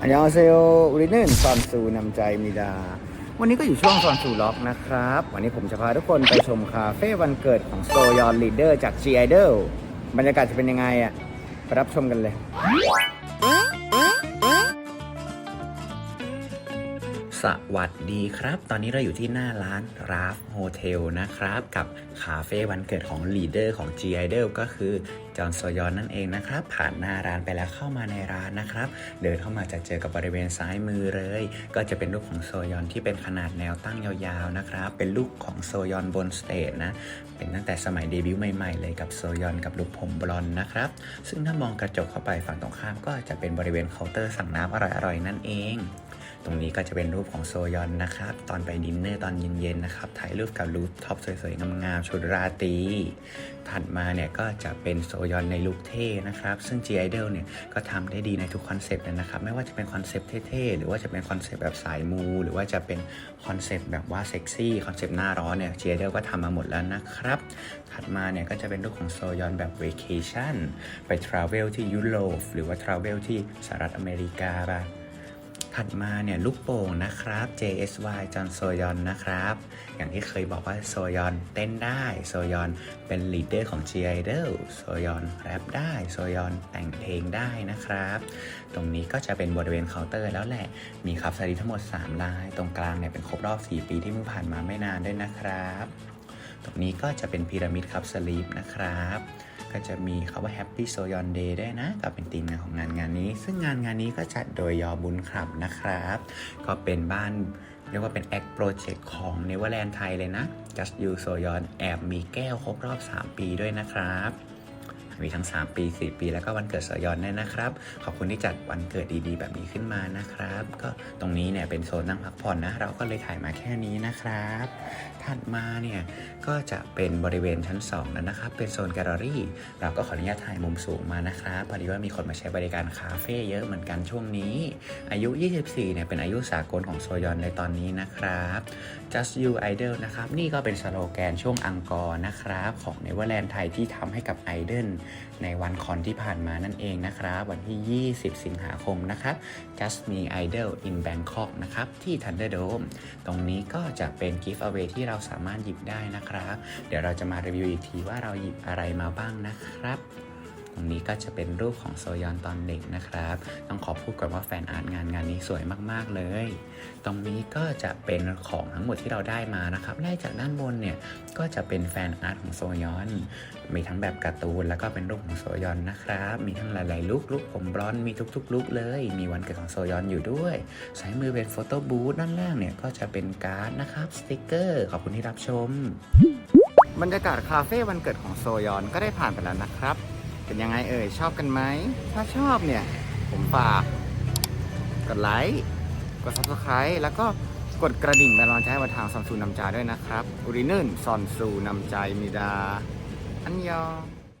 อันยองเซลอุริเนนซอนซูนำใจมีดา วันนี้ก็อยู่ช่วงซอนซูล็อกนะครับ วันนี้ผมจะพาทุกคนไปชมคาเฟ่วันเกิดของโซยอนลีดเดอร์จาก G Idol บรรยากาศจะเป็นยังไงอะไปรับชมกันเลย สวัสดีครับ ตอนนี้เราอยู่ที่หน้าร้านราฟโฮเทลนะครับ กับคาเฟ่วันเกิดของลีดเดอร์ของ G Idol ก็คือจอห์นโซยอนนั่นเองนะครับ ผ่านหน้าร้านไปแล้วเข้ามาในร้านนะครับ เดินเข้ามาจะเจอกับบริเวณซ้ายมือเลย ก็จะเป็นรูปของโซยอนที่เป็นขนาดแนวตั้งยาวๆนะครับ เป็นลูกของโซยอนบนสเตจนะ เป็นตั้งแต่สมัยเดบิวต์ใหม่ๆเลยกับโซยอนกับลูกผมบลอนนะครับ ซึ่งถ้ามองกระจกเข้าไปฝั่งตรงข้ามก็จะเป็นบริเวณเคาน์เตอร์สั่งน้ำอร่อยๆนั่นเอง ตรงนี้ก็จะเป็นรูปของโซยอนนะครับ ตอนไปดินเนอร์ตอนเย็นๆนะครับ ถ่ายรูปกับรูปท็อปสวยๆงามๆชุดราตรี ถัดมาเนี่ยก็จะเป็นโซยอนในลุคเท่นะครับ ซึ่ง G Idol เนี่ยก็ทำได้ดีในทุกคอนเซปต์เลยนะครับ ไม่ว่าจะเป็นคอนเซปต์เท่ๆ หรือว่าจะเป็นคอนเซปต์แบบสายมู หรือว่าจะเป็นคอนเซปต์แบบว่าเซ็กซี่คอนเซปต์หน้าร้อนเนี่ย G Idol ก็ทำมาหมดแล้วนะครับ ถัดมาเนี่ยก็จะเป็นรูปของโซยอนแบบ Vacation ไปทราเวลที่ยุโรปหรือว่าทราเวลที่สหรัฐอเมริกาบ้าง ถัดมาเนี่ยลูกโป่งนะครับ JSY จอห์นโซยอนนะครับ อย่างที่เคยบอกว่าโซยอนเต้นได้โซยอนเป็นลีดเดอร์ของ G Idol โซยอนแรปได้โซยอนแต่งเพลงได้นะครับ ตรงนี้ก็จะเป็นบริเวณเคาน์เตอร์แล้วแหละมีคับสลีทั้งหมด 3 ลาย ตรงกลางเนี่ยเป็นครบรอบ 4 ปีที่เพิ่งผ่านมาไม่นานด้วยนะครับ ตรงนี้ก็จะเป็นพีระมิดคับสลีปนะครับ ก็จะมีคาว่า Happy Soyon Day ด้วยนะ ก็เป็นธีมงานของงานงานนี้ ซึ่งงานงานนี้ก็จัดโดยยอบุญครับนะครับ ก็เป็นบ้านเรียกว่าเป็นแอคโปรเจกต์ของ Neverland ไทยเลยนะ Just You Soyon แอบมีแก้วครบรอบ 3 ปีด้วยนะครับ มีทั้ง 3 ปี 4 ปี แล้วก็วันเกิดสยอนด้วยนะครับ ขอบคุณที่จัดวันเกิดดีๆ แบบนี้ขึ้นมานะครับ ก็ตรงนี้เนี่ยเป็นโซนนั่งพักผ่อนนะ เราก็เลยถ่ายมาแค่นี้นะครับ ถัดมาเนี่ยก็จะเป็นบริเวณชั้น2แล้วนะครับ เป็นโซนแกลเลอรี่ เราก็ขออนุญาตถ่ายมุมสูงมานะครับ พอดีว่ามีคนมาใช้บริการคาเฟ่เยอะเหมือนกันช่วงนี้ อายุ 24เนี่ยเป็นอายุสากลของโซยอนในตอนนี้นะครับ Just You Idol นะครับ นี่ก็เป็นสโลแกนช่วงอังกอร์นะครับ ของ Neverland ไทยที่ทำให้กับ Idol ในวันคอนที่ผ่านมานั่นเองนะครับ วันที่ 20 สิงหาคมนะครับ Just Me Idol in Bangkok นะครับ ที่ Thunderdome ตรงนี้ก็จะเป็น Gift Away ที่เราสามารถหยิบได้นะครับ เดี๋ยวเราจะมารีวิวอีกทีว่าเราหยิบอะไรมาบ้างนะครับ รงนี้ก็จะเป็นรูปของโซยอนตอนเด็กนะครับ ต้องขอพูดก่อนว่าแฟนอาร์ตงานงานนี้สวยมากๆเลย ตรงนี้ก็จะเป็นของทั้งหมดที่เราได้มานะครับไล่จากด้านบนเนี่ยก็จะเป็นแฟนอาร์ตของโซยอน มีทั้งแบบการ์ตูนแล้วก็เป็นรูปของโซยอนนะครับ มีทั้งหลายๆลุคลุคผมบลอนมีทุกๆลุคเลย มีวันเกิดของโซยอนอยู่ด้วยซ้ายมือเป็นโฟโต้บูธด้านล่างเนี่ยก็จะเป็นการ์ดนะครับสติกเกอร์ขอบคุณที่รับชมบรรยากาศคาเฟ่วันเกิดของโซยอนก็ได้ผ่านไปแล้วนะครับ เป็นยังไงเอ่ยชอบกันไหม ถ้าชอบเนี่ย ผมฝากกดไลค์กด subscribe แล้วก็กดกระดิ่งเป็นกำลังใจให้มาทางซอนซูนำจาด้วยนะครับ อุรินึนซอนซูนำใจมิดา อันยอง